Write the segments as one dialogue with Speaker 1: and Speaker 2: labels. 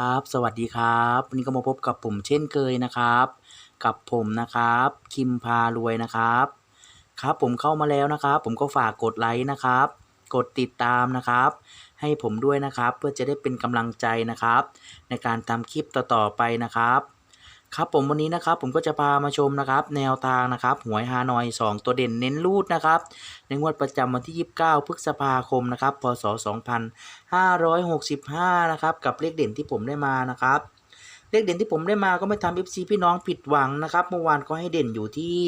Speaker 1: ครับ สวัสดีครับวันนี้ก็มาพบกับผมเช่นเคยนะครับ กับผมนะครับ คิมพารวยนะครับ ครับผมเข้ามาแล้วนะครับ ผมก็ฝากกดไลค์นะครับ กดติดตามนะครับ ให้ผมด้วยนะครับ เพื่อจะได้เป็นกำลังใจนะครับ ในการทำคลิปต่อๆไปนะครับ ครับผมวันนี้นะครับผมก็จะพามาชมนะครับแนวทางนะครับหวยฮานอย 2 ตัวเด่นเน้นรูดนะครับในงวดประจำวันที่ 29 พฤษภาคมนะครับพศ 2565 นะครับกับเลขเด่นที่ผมได้มานะครับเลขเด่นที่ผมได้มาก็ไม่ทำ FC พี่น้องผิดหวังนะครับเมื่อวานก็ให้เด่นอยู่ที่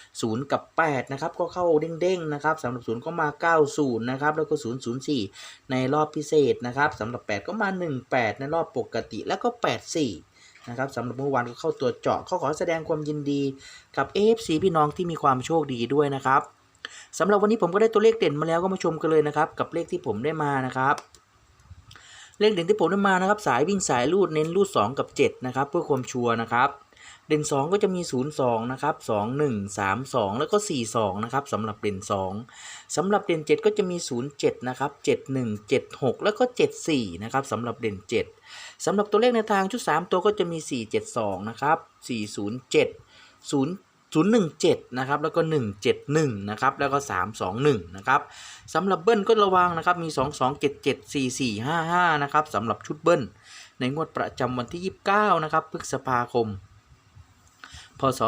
Speaker 1: 0 กับ 8 นะครับ ก็เข้าเด้งๆนะครับสำหรับ 0 ก็มา 90 นะครับ แล้วก็ 004 ในรอบพิเศษนะครับสำหรับ 8 ก็มา 18 ในรอบปกติแล้วก็ 84 นะครับสำหรับเมื่อวานก็เข้าตัวเจาะเขาขอแสดงความยินดีกับ AFC พี่น้องที่มีความโชคดีด้วยนะครับสำหรับวันนี้ผมก็ได้ตัวเลขเด่นมาแล้วก็มาชมกันเลยนะครับกับเลขที่ผมได้มานะครับ เลขเด่นที่ผมได้มานะครับ สายวิ่งสายรูดเน้นรูด 2 กับ 7 นะครับ เพื่อความชัวร์นะครับ เด่น 2 ก็จะมี 0 2 นะครับ 2 1 3 2 แล้วก็ 4 2 นะครับสำหรับเด่น 2สำหรับเด่น 7 ก็จะมี 0 7 นะครับ 7 1 7 6 แล้วก็ 7 4 นะครับสำหรับเด่น 7สำหรับตัวเลขในทางชุด 3 ตัวก็จะมี 4 7 2 นะครับ 407 0 017 นะครับ แล้วก็ 171 นะครับ แล้วก็ 321 นะครับสำหรับเบิ้ลก็ระวังนะครับ มี 2277 4455 นะครับสำหรับชุดเบิ้ลในงวดประจำวันที่ 29 นะครับ พฤษภาคม พศ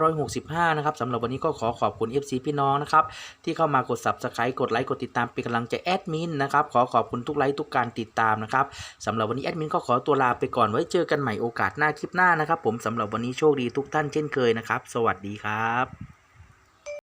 Speaker 1: 2565 นะครับสำหรับวันนี้ก็ขอขอบคุณ FC พี่น้องนะครับที่เข้ามากด Subscribe กดไลค์กดติดตามเป็นกำลังใจแอดมินนะครับขอขอบคุณทุกไลค์ทุกการติดตามนะครับสำหรับวันนี้แอดมินก็ขอตัวลาไปก่อนไว้เจอกันใหม่โอกาสหน้าคลิปหน้านะครับผมสำหรับวันนี้โชคดีทุกท่านเช่นเคยนะครับ สวัสดีครับ